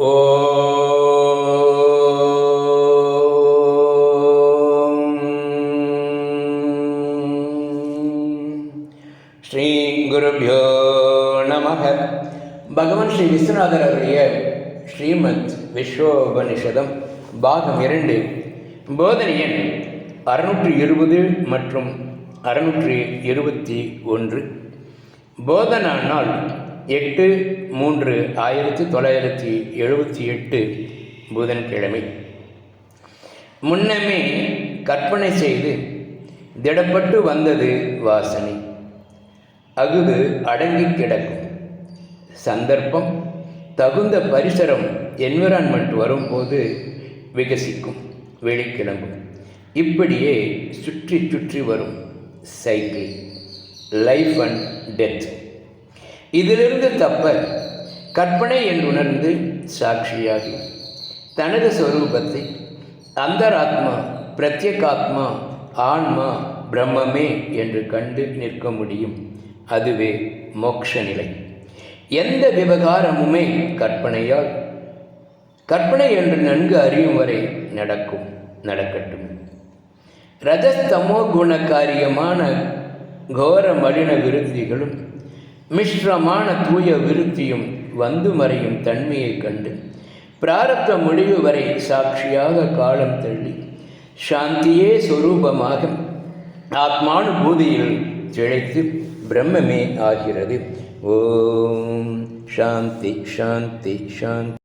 ஸ்ரீ குருபியோ நமக பகவான் ஸ்ரீ விஸ்வநாதர் அவருடைய ஸ்ரீமத் விஸ்வோபனிஷதம் பாகம் இரண்டு. போதனை எண் அறுநூற்றி இருபது மற்றும் அறுநூற்றி இருபத்தி ஒன்று. போதனா நாள் எட்டு மூன்று ஆயிரத்தி தொள்ளாயிரத்தி எழுபத்தி எட்டு புதன்கிழமை. முன்னமே கற்பனை செய்து திடப்பட்டு வந்தது வாசனை. அகுது அடங்கி கிடக்கும். சந்தர்ப்பம் தகுந்த பரிசரம் என்விரான்மெண்ட் வரும்போது விகசிக்கும் வெளிக்கிளம்பும். இப்படியே சுற்றி சுற்றி வரும் சைக்கிள் லைஃப் அண்ட் டெத். இதிலிருந்து தப்ப கற்பனை என்றுணர்ந்து சாட்சியாகி தனது ஸ்வரூபத்தை அந்தராத்மா பிரத்யேகாத்மா ஆன்மா பிரம்மமே என்று கண்டு நிற்க முடியும். அதுவே மோக்ஷ நிலை. எந்த விவகாரமுமே கற்பனையால் கற்பனை என்று நன்கு அறியும் வரை நடக்கும் நடக்கட்டும். ரஜஸ்தமோ குணக்காரியமான கோர மலின விருத்திகளும் மிஸ்ரமான தூய விருத்தியும் வந்து மறையும் தன்மையைக் கண்டு பிராரத்த முடிவு வரை சாட்சியாக காலம் தள்ளி சாந்தியே சொரூபமாக ஆத்மானுபூதியில் திளைத்து பிரம்மமே ஆகிறது. ஓம் சாந்தி சாந்தி சாந்தி.